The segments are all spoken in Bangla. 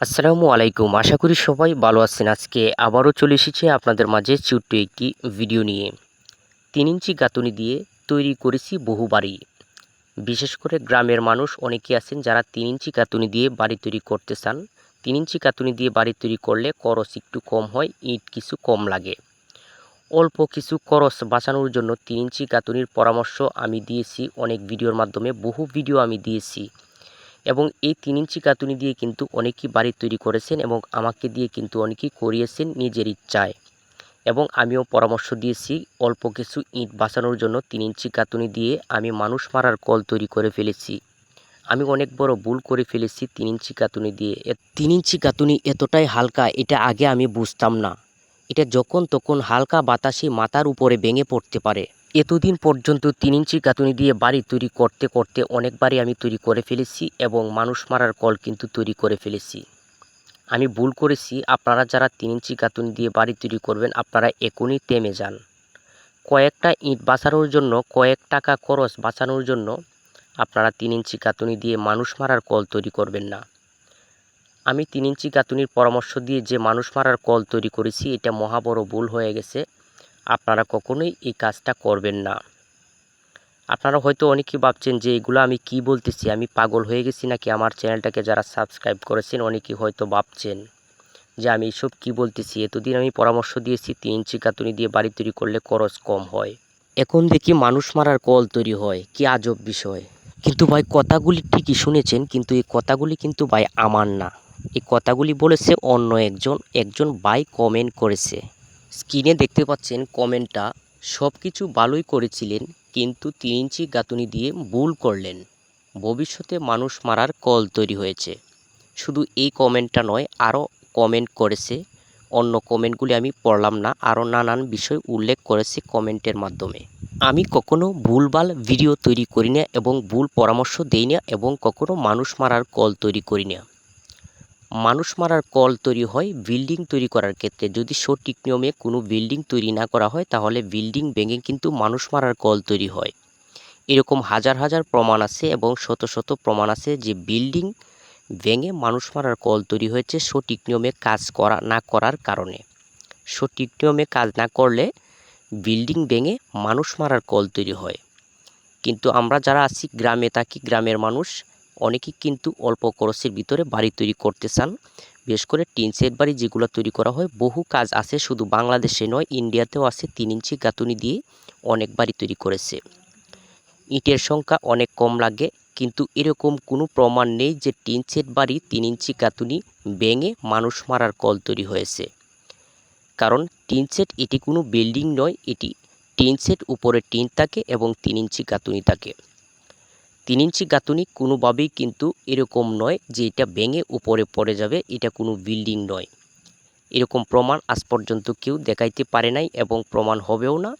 আসসালামু আলাইকুম। আশা করি সবাই ভালো আছেন। আজকে আবারও চলে এসেছে আপনাদের মাঝে ছোট্ট একটি ভিডিও নিয়ে। তিন ইঞ্চি গাঁথুনি দিয়ে তৈরি করেছি বহু বাড়ি। বিশেষ করে গ্রামের মানুষ অনেকে আছেন যারা তিন ইঞ্চি গাঁথুনি দিয়ে বাড়ি তৈরি করতে চান। তিন ইঞ্চি গাঁথুনি দিয়ে বাড়ি তৈরি করলে খরচ একটু কম হয়, ইট কিছু কম লাগে। অল্প কিছু খরচ বাঁচানোর জন্য তিন ইঞ্চি গাঁথুনির পরামর্শ আমি দিয়েছি। অনেক ভিডিওর মাধ্যমে বহু ভিডিও আমি দিয়েছি। এবং এই তিন ইঞ্চি কাতুনি দিয়ে কিন্তু অনেকেই বাড়ি তৈরি করেছেন এবং আমাকে দিয়ে কিন্তু অনেকেই করিয়েছেন নিজের ইচ্ছায়। এবং আমিও পরামর্শ দিয়েছি অল্প কিছু ইট বাঁচানোর জন্য তিন ইঞ্চি কাতুনি দিয়ে আমি মানুষ মারার কল তৈরি করে ফেলেছি। আমি অনেক বড় ভুল করে ফেলেছি তিন ইঞ্চি কাতুনি দিয়ে। তিন ইঞ্চি কাতুনি এতটাই হালকা, এটা আগে আমি বুঝতাম না। এটা যখন তখন হালকা বাতাসে মাথার উপরে ভেঙে পড়তে পারে। এতদিন পর্যন্ত তিন ইঞ্চি গাঁথুনি দিয়ে বাড়ি তৈরি করতে করতে অনেকবারই আমি তৈরি করে ফেলেছি এবং মানুষ মারার কল কিন্তু তৈরি করে ফেলেছি। আমি ভুল করেছি, আপনারা যারা তিন ইঞ্চি গাঁথুনি দিয়ে বাড়ি তৈরি করবেন, আপনারা এখনই থেমে যান। কয়েকটা ইট বাঁচানোর জন্য, কয়েক টাকা খরচ বাঁচানোর জন্য আপনারা তিন ইঞ্চি গাঁথুনি দিয়ে মানুষ মারার কল তৈরি করবেন না। আমি তিন ইঞ্চি গাঁথুনির পরামর্শ দিয়ে যে মানুষ মারার কল তৈরি করেছি, এটা মহা বড় ভুল হয়ে গেছে। আপনারা কখনোই এই কাজটা করবেন না। আপনারা হয়তো অনেকেই ভাবছেন যে এগুলো আমি কি বলতেছি, আমি পাগল হয়ে গেছি নাকি আমার চ্যানেলটাকে যারা সাবস্ক্রাইব করেছেন অনেকেই হয়তো ভাবছেন যে আমি এসব কি বলতেছি? এতদিন আমি পরামর্শ দিয়েছি তিন ইঞ্চি কাতুনি দিয়ে বাড়ি তৈরি করলে খরচ কম হয়। এখন দেখি মানুষ মারার কল তৈরি হয়, কি আজব বিষয়। কিন্তু ভাই কথাগুলি ঠিকই শুনেছেন, কিন্তু এই কথাগুলি কিন্তু ভাই আমার না। এই কথাগুলি বলেছে অন্য একজন একজন ভাই কমেন্ট করেছে। স্ক্রিনে দেখতে পাচ্ছেন কমেন্টটা সব কিছু ভালোই করেছিলেন, কিন্তু তিন ইঞ্চি গাঁথুনি দিয়ে ভুল করলেন। ভবিষ্যতে মানুষ মারার কল তৈরি হয়েছে। শুধু এই কমেন্টটা নয়, আরও কমেন্ট করেছে। অন্য কমেন্টগুলি আমি পড়লাম না, আরও নানান বিষয় উল্লেখ করেছে কমেন্টের মাধ্যমে। আমি কখনো ভুলভাল ভিডিও তৈরি করি না এবং ভুল পরামর্শ দেই না এবং কখনো মানুষ মারার কল তৈরি করি না। মানুষ মারার কল তৈরি হয় বিল্ডিং তৈরি করার ক্ষেত্রে। যদি সঠিক নিয়মে কোনো বিল্ডিং তৈরি না করা হয়, তাহলে বিল্ডিং ভেঙে কিন্তু মানুষ মারার কল তৈরি হয়। এরকম হাজার হাজার প্রমাণ আছে এবং শত শত প্রমাণ আছে যে বিল্ডিং ভেঙে মানুষ মারার কল তৈরি হয়েছে সঠিক নিয়মে কাজ করা, না করার কারণে। সঠিক নিয়মে কাজ না করলে বিল্ডিং ভেঙে মানুষ মারার কল তৈরি হয়। কিন্তু আমরা যারা আছি, গ্রামে থাকি, গ্রামের মানুষ অনেকেই কিন্তু অল্প খরচের ভিতরে বাড়ি তৈরি করতে চান। বিশেষ করে টিন সেট বাড়ি যেগুলো তৈরি করা হয়, বহু কাজ আছে, শুধু বাংলাদেশে নয়, ইন্ডিয়াতেও আছে তিন ইঞ্চি গাঁথুনি দিয়ে অনেক বাড়ি তৈরি করেছে। ইটের সংখ্যা অনেক কম লাগে, কিন্তু এরকম কোনো প্রমাণ নেই যে টিন সেট বাড়ি, তিন ইঞ্চি গাঁথুনি ভেঙে মানুষ মারার কল তৈরি হয়েছে। কারণ টিন সেট এটি কোনো বিল্ডিং নয়, এটি টিন সেট উপরে টিন থাকে এবং তিন ইঞ্চি গাঁথুনি থাকে। তিন ইঞ্চি গাঁথুনি কোনোভাবেই কিন্তু এরকম নয় যে এটা ভেঙে উপরে পড়ে যাবে, এটা কোনো বিল্ডিং নয়। এরকম প্রমাণ আজ পর্যন্ত কেউ দেখাইতে পারে নাই এবং প্রমাণ হবেও না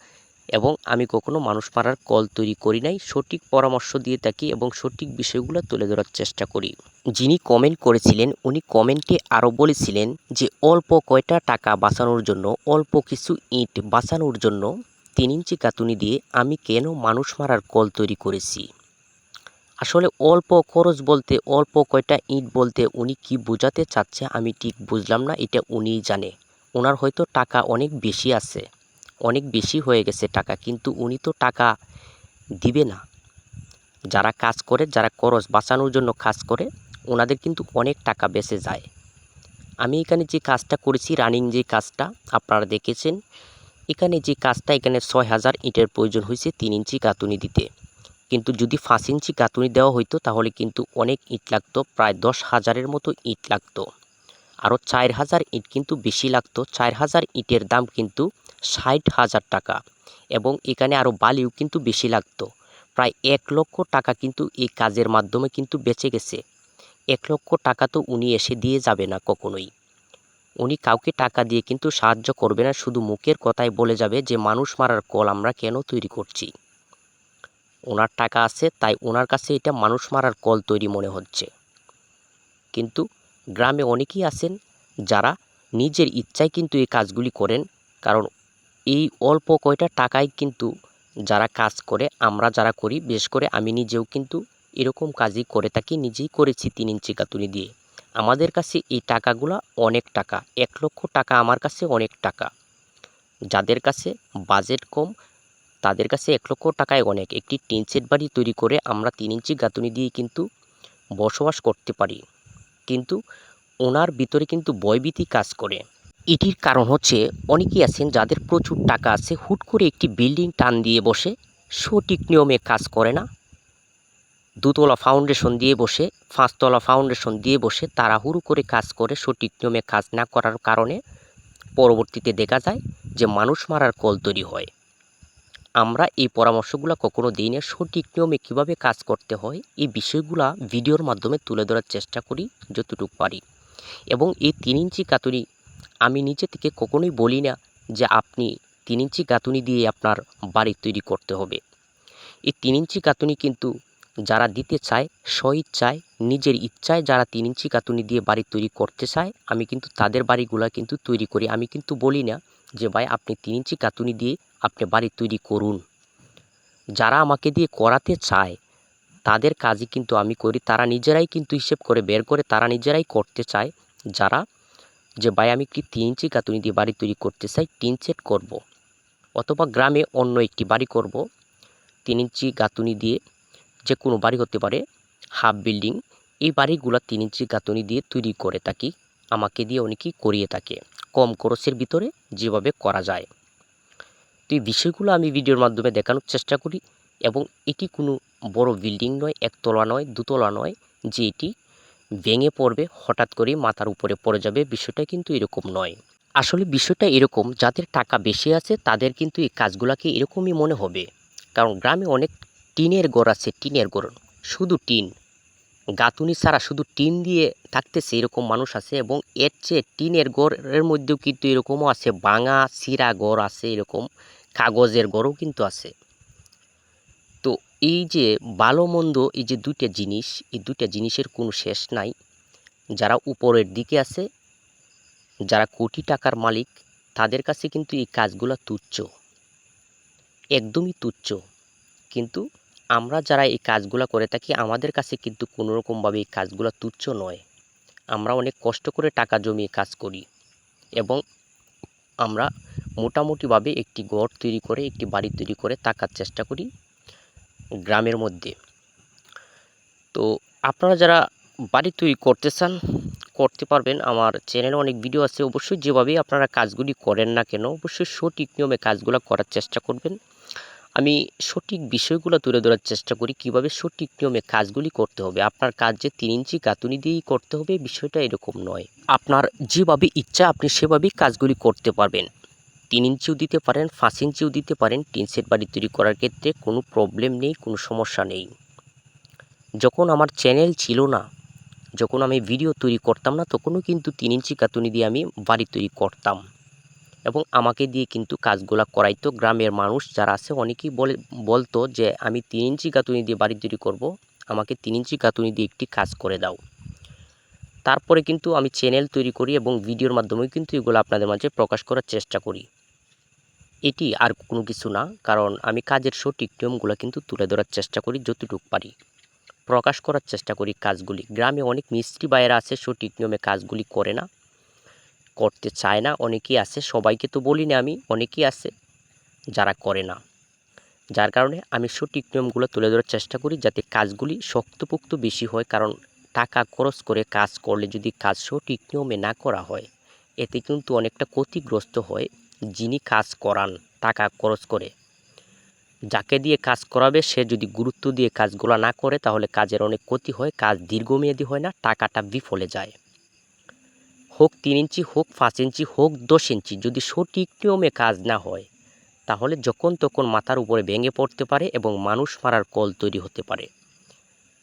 এবং আমি কখনো মানুষ মারার কল তৈরি করি নাই। সঠিক পরামর্শ দিয়ে থাকি এবং সঠিক বিষয়গুলো তুলে ধরার চেষ্টা করি। যিনি কমেন্ট করেছিলেন, উনি কমেন্টে আরও বলেছিলেন যে অল্প কয়টা টাকা বাঁচানোর জন্য, অল্প কিছু ইট বাঁচানোর জন্য তিন ইঞ্চি কাতুনি দিয়ে আমি কেন মানুষ মারার কল তৈরি করেছি। আসলে অল্প খরচ বলতে, অল্প কয়টা ইট বলতে উনি কি বোঝাতে চাচ্ছে আমি ঠিক বুঝলাম না, এটা উনিই জানে। ওনার হয়তো টাকা অনেক বেশি আছে, অনেক বেশি হয়ে গেছে টাকা, কিন্তু উনি তো টাকা দিবে না। যারা কাজ করে, যারা খরচ বাঁচানোর জন্য কাজ করে, ওনাদের কিন্তু অনেক টাকা বেঁচে যায়। আমি এখানে যে কাজটা করেছি, রানিং যে কাজটা, আপনারা দেখেছেন, এখানে যে কাজটা এখানে ছয় হাজার ইটের প্রয়োজন হয়েছে তিন ইঞ্চি কাতুনি দিতে। কিন্তু যদি পাঁচ ইঞ্চি গাঁথুনি দেওয়া হইতো, তাহলে কিন্তু অনেক ইট লাগতো, প্রায় দশ হাজারের মতো ইট লাগতো। আরও চার হাজার ইট কিন্তু বেশি লাগতো, চার হাজার ইটের দাম কিন্তু ষাট হাজার টাকা। এবং এখানে আরও বালিও কিন্তু বেশি লাগতো। প্রায় এক লক্ষ টাকা কিন্তু এই কাজের মাধ্যমে কিন্তু বেঁচে গেছে। এক লক্ষ টাকা তো উনি এসে দিয়ে যাবে না কখনোই। উনি কাউকে টাকা দিয়ে কিন্তু সাহায্য করবে না, শুধু মুখের কথায় বলে যাবে যে, মানুষ মারার কল আমরা কেন তৈরি করছি? ওনার টাকা আছে, তাই ওনার কাছে এটা মানুষ মারার কল তৈরি মনে হচ্ছে। কিন্তু গ্রামে অনেকেই আছেন যারা নিজের ইচ্ছায় কিন্তু এই কাজগুলি করেন, কারণ এই অল্প কয়টা টাকায় কিন্তু যারা কাজ করে, আমরা যারা করি, বিশেষ করে আমি নিজেও কিন্তু এরকম কাজই করে থাকি, নিজেই করেছি তিন ইঞ্চি কাতুনি দিয়ে। আমাদের কাছে এই টাকাগুলা অনেক টাকা, এক লক্ষ টাকা আমার কাছে অনেক টাকা। যাদের কাছে বাজেট কম তাদের কাছে এক লক্ষ টাকায় অনেক। একটি টিন সেট বাড়ি তৈরি করে আমরা তিন ইঞ্চি গাঁথুনি দিয়ে কিন্তু বসবাস করতে পারি। কিন্তু ওনার ভিতরে কিন্তু ভয়ভীতি কাজ করে। এটির কারণ হচ্ছে অনেকেই আছেন যাদের প্রচুর টাকা আছে, হুট করে একটি বিল্ডিং টান দিয়ে বসে, সঠিক নিয়মে কাজ করে না। দুতলা ফাউন্ডেশন দিয়ে বসে, পাঁচতলা ফাউন্ডেশন দিয়ে বসে তাড়াহুড়ো করে কাজ করে, সঠিক নিয়মে কাজ না করার কারণে পরবর্তীতে দেখা যায় যে মানুষ মারার কল তৈরি হয়। আমরা এই পরামর্শগুলো কখনো দিই না। সঠিক নিয়মে কীভাবে কাজ করতে হয়, এই বিষয়গুলো ভিডিওর মাধ্যমে তুলে ধরার চেষ্টা করি যতটুকু পারি। এবং এই তিন ইঞ্চি কাতুনি আমি নিজে থেকে কখনোই বলি না যে আপনি তিন ইঞ্চি কাতুনি দিয়ে আপনার বাড়ি তৈরি করতে হবে। এই তিন ইঞ্চি কাতুনি কিন্তু যারা দিতে চায়, স্বইচ্ছায়, নিজের ইচ্ছায় যারা তিন ইঞ্চি কাতুনি দিয়ে বাড়ি তৈরি করতে চায়, আমি কিন্তু তাদের বাড়িগুলা কিন্তু তৈরি করি। আমি কিন্তু বলি না যে, ভাই, আপনি তিন ইঞ্চি কাতুনি দিয়ে আপনি বাড়ি তৈরি করুন। যারা আমাকে দিয়ে করাতে চায়, তাদের কাজই কিন্তু আমি করি। তারা নিজেরাই কিন্তু হিসেব করে বের করে, তারা নিজেরাই করতে চায়। যারা যে, ভাই, আমি কি তিন ইঞ্চি গাঁথুনি দিয়ে বাড়ি তৈরি করতে চাই, টিন সেট করব। অথবা গ্রামে অন্য একটি বাড়ি করব। তিন ইঞ্চি গাঁথুনি দিয়ে যে কোনো বাড়ি হতে পারে, হাফ বিল্ডিং, এই বাড়িগুলো তিন ইঞ্চি গাঁথুনি দিয়ে তৈরি করে থাকি। আমাকে দিয়ে অনেকেই করিয়ে থাকে। কম খরচের ভিতরে যেভাবে করা যায়। তো এই বিষয়গুলো আমি ভিডিওর মাধ্যমে দেখানোর চেষ্টা করি এবং এটি কোনো বড় বিল্ডিং নয়, একতলা নয়, দুতলা নয় যে এটি ভেঙে পড়বে, হঠাৎ করে মাথার উপরে পড়ে যাবে, বিষয়টা কিন্তু এরকম নয়। আসলে বিষয়টা এরকম, যাদের টাকা বেশি আছে তাদের কিন্তু এই কাজগুলোকে এরকমই মনে হবে। কারণ গ্রামে অনেক টিনের ঘর আছে, টিনের ঘর। শুধু টিন। গাঁথুনি ছাড়া শুধু টিন দিয়ে থাকতেছে এরকম মানুষ আছে এবং এর চেয়ে টিনের গড়ের মধ্যেও কিন্তু এরকমও আছে, ভাঙা চিরা গড় আছে এরকম। কাগজের ঘরও কিন্তু আছে। তো এই যে ভালো মন্দ এই যে দুইটা জিনিস, এই দুইটা জিনিসের কোনো শেষ নাই। যারা উপরের দিকে আছে, যারা কোটি টাকার মালিক, তাদের কাছে কিন্তু এই কাজগুলো তুচ্ছ। একদমই তুচ্ছ। কিন্তু আমরা যারা এই কাজগুলো করে থাকি, আমাদের কাছে কিন্তু কোনো রকমভাবে এই কাজগুলো তুচ্ছ নয়। আমরা অনেক কষ্ট করে টাকা জমিয়ে কাজ করি এবং আমরা মোটামুটিভাবে একটি ঘর তৈরি করে, একটি বাড়ি তৈরি করে থাকার চেষ্টা করি গ্রামের মধ্যে। তো আপনারা যারা বাড়ি তৈরি করতে চান, করতে পারবেন। আমার চ্যানেলে অনেক ভিডিও আছে, অবশ্যই যেভাবেই আপনারা কাজগুলি করেন না কেন, অবশ্যই সঠিক নিয়মে কাজগুলো করার চেষ্টা করবেন। আমি সঠিক বিষয়গুলো তুলে ধরার চেষ্টা করি, কীভাবে সঠিক নিয়মে কাজগুলি করতে হবে। আপনার কাজ যে তিন ইঞ্চি গাঁথুনি দিয়েই করতে হবে, বিষয়টা এরকম নয়। আপনার যেভাবে ইচ্ছা, আপনি সেভাবেই কাজগুলি করতে পারবেন। তিন ইঞ্চিও দিতে পারেন, পাঁচ ইঞ্চিও দিতে পারেন, টিন সেট বাড়ি তৈরি করার ক্ষেত্রে কোনো প্রবলেম নেই, কোনো সমস্যা নেই। যখন আমার চ্যানেল ছিল না, যখন আমি ভিডিও তৈরি করতাম না, তখনও কিন্তু তিন ইঞ্চি কাতুনি দিয়ে আমি বাড়ি তৈরি করতাম। এবং আমাকে দিয়ে কিন্তু কাজগুলো করাইতো গ্রামের মানুষ, যারা আছে অনেকেই বলে, বলতো যে, আমি তিন ইঞ্চি কাতুনি দিয়ে বাড়ি তৈরি করব, আমাকে তিন ইঞ্চি কাতুনি দিয়ে একটি কাজ করে দাও। তারপরে কিন্তু আমি চ্যানেল তৈরি করি এবং ভিডিওর মাধ্যমেও কিন্তু এগুলো আপনাদের মাঝে প্রকাশ করার চেষ্টা করি। এটি আর কোনো কিছু না, কারণ আমি কাজের সঠিক নিয়মগুলো কিন্তু তুলে ধরার চেষ্টা করি যতটুকু পারি। প্রকাশ করার চেষ্টা করি কাজগুলি। গ্রামে অনেক মিস্ত্রি বাইরা আছে, সঠিক নিয়মে কাজগুলি করে না, করতে চায় না, অনেকেই আছে, সবাইকে তো বলি না আমি, অনেকেই আছে, যারা করে না। যার কারণে আমি সঠিক নিয়মগুলো তুলে ধরার চেষ্টা করি যাতে কাজগুলি শক্তপোক্ত বেশি হয়, কারণ টাকা খরচ করে কাজ করলে যদি কাজ সঠিক নিয়মে না করা হয়, এতে কিন্তু অনেকটা ক্ষতিগ্রস্ত হয় যিনি কাজ করান টাকা খরচ করে। যাকে দিয়ে কাজ করাবে, সে যদি গুরুত্ব দিয়ে কাজগুলো না করে, তাহলে কাজের অনেক ক্ষতি হয়, কাজ দীর্ঘমেয়াদী হয় না, টাকাটা বিফলে যায়। হোক তিন ইঞ্চি হোক পাঁচ ইঞ্চি হোক দশ ইঞ্চি, যদি সঠিক নিয়মে কাজ না হয়, তাহলে যখন তখন মাথার উপরে ভেঙে পড়তে পারে এবং মানুষ মারার কল তৈরি হতে পারে।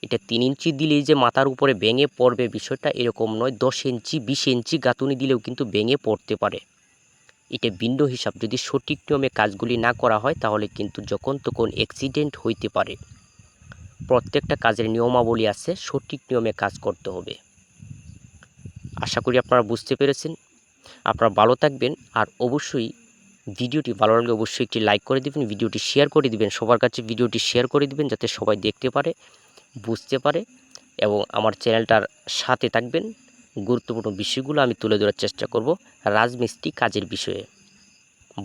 এটা তিন ইঞ্চি দিলেই যে মাথার উপরে ভেঙে পড়বে বিষয়টা এরকম নয়। দশ ইঞ্চি, বিশ ইঞ্চি গাঁথুনি দিলেও কিন্তু ভেঙে পড়তে পারে। এটা ভিন্ন হিসাব। যদি সঠিক নিয়মে কাজগুলি না করা হয়, তাহলে কিন্তু যখন তখন অ্যাক্সিডেন্ট হইতে পারে। প্রত্যেকটা কাজের নিয়মাবলী আছে, সঠিক নিয়মে কাজ করতে হবে। আশা করি আপনারা বুঝতে পেরেছেন। আপনারা ভালো থাকবেন আর অবশ্যই ভিডিওটি ভালো লাগলে অবশ্যই একটি লাইক করে দিবেন, ভিডিওটি শেয়ার করে দিবেন, সবার কাছে ভিডিওটি শেয়ার করে দিবেন, যাতে সবাই দেখতে পারে। বুঝতে পারে এবং আমার চ্যানেলটার সাথে থাকবেন। গুরুত্বপূর্ণ বিষয়গুলো আমি তুলে ধরার চেষ্টা করব রাজমিস্ত্রি কাজের বিষয়ে।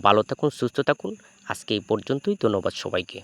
ভালো থাকুন, সুস্থ থাকুন। আজকে এই পর্যন্তই, ধন্যবাদ সবাইকে।